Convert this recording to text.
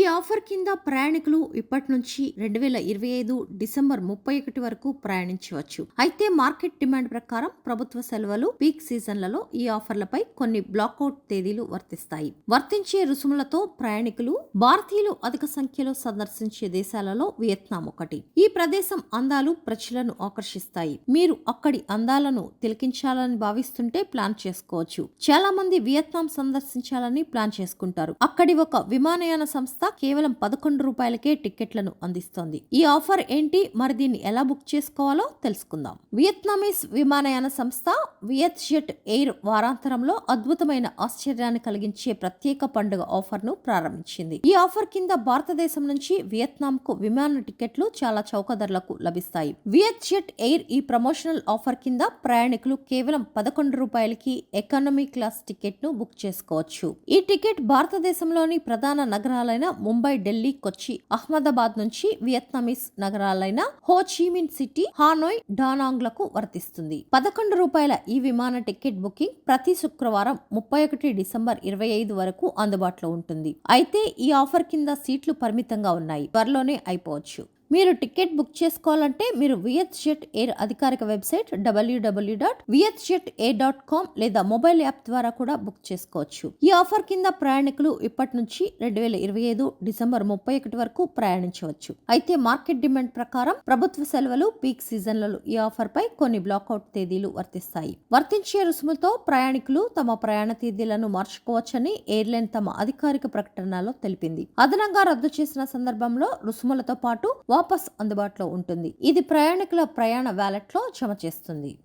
ఈ ఆఫర్ కింద ప్రయాణికులు ఇప్పటి నుంచి రెండు వేల ఇరవై ఐదు డిసెంబర్ ముప్పై ఒకటి వరకు ప్రయాణించవచ్చు. అయితే మార్కెట్ డిమాండ్ ప్రకారం ప్రభుత్వ సెలవులు పీక్ సీజన్లలో ఈ ఆఫర్లపై కొన్ని బ్లాక్అవుట్ తేదీలు వర్తిస్తాయి. వర్తించే రుసుములతో ప్రయాణికులు భారతీయులు అధిక సంఖ్యలో సందర్శించే దేశాలలో వియత్నాం ఒకటి. ఈ ప్రదేశం అందాలు ప్రజలను ఆకర్షిస్తాయి. మీరు అక్కడి అందాలను తిలకించాలని భావిస్తుంటే ప్లాన్ చేసుకోవచ్చు. చాలా మంది వియత్నాం సందర్శించాలని ప్లాన్ చేసుకుంటారు. అక్కడి ఒక విమానయాన సంస్థ కేవలం పదకొండు రూపాయలకే టికెట్లను అందిస్తోంది. ఈ ఆఫర్ ఏంటి? మరి దీన్ని ఎలా బుక్ చేసుకోవాలో తెలుసుకుందాం. వియత్నామీస్ విమానయాన సంస్థ వియత్ జెట్ ఎయిర్ వారాంతరంలో అద్భుతమైన ఆశ్చర్యాన్ని కలిగించే ప్రత్యేక పండుగ ఆఫర్ను ప్రారంభించింది. ఈ ఆఫర్ కింద భారతదేశం నుంచి వియత్నాంకు విమాన టికెట్లు చాలా చౌక ధరలకు లభిస్తాయి. వియత్ జెట్ ఎయిర్ ఈ ప్రమోషనల్ ఆఫర్ కింద ప్రయాణికులు కేవలం పదకొండు రూపాయలకి ఎకానమీ క్లాస్ టికెట్ను బుక్ చేసుకోవచ్చు. ఈ టికెట్ భారతదేశంలోని ప్రధాన నగరాలైన ముంబై ఢిల్లీ కొచ్చి అహ్మదాబాద్ నుంచి వియత్నామీస్ నగరాలైన హో చీమిన్ సిటీ హానోయ్ డానాంగ్లకు వర్తిస్తుంది. పదకొండు రూపాయల ఈ విమాన టికెట్ బుకింగ్ ప్రతి శుక్రవారం ముప్పై ఒకటి డిసెంబర్ ఇరవై ఐదు వరకు అందుబాటులో ఉంటుంది. అయితే ఈ ఆఫర్ కింద సీట్లు పరిమితంగా ఉన్నాయి. త్వరలోనే అయిపోవచ్చు. మీరు టికెట్ బుక్ చేసుకోవాలంటే మీరు వియత్ జెట్ ఎయిర్ అధికారిక website W W dot Vietjet Air dot com లేదా మొబైల్ యాప్ ద్వారా కూడా బుక్ చేసుకోవచ్చు. ఈ ఆఫర్ కింద ప్రయాణికులు ఇప్పటి నుంచి రెండు వేల ఇరవై ఐదు డిసెంబర్ ముప్పై ఒకటి వరకు ప్రయాణించవచ్చు. అయితే మార్కెట్ డిమాండ్ ప్రకారం ప్రభుత్వ సెలవులు పీక్ సీజన్లలో ఈ ఆఫర్ పై కొన్ని బ్లాక్అవుట్ తేదీలు వర్తిస్తాయి. వర్తించే రుసుముతో ప్రయాణికులు తమ ప్రయాణ తేదీలను మార్చుకోవచ్చని ఎయిర్లైన్ తమ అధికారిక ప్రకటనలో తెలిపింది. అదనంగా రద్దు చేసిన సందర్భంలో రుసుములతో పాటు వాపస్ అందుబాటులో ఉంటుంది. ఇది ప్రయాణికుల ప్రయాణ వ్యాలెట్లో జమ చేస్తుంది.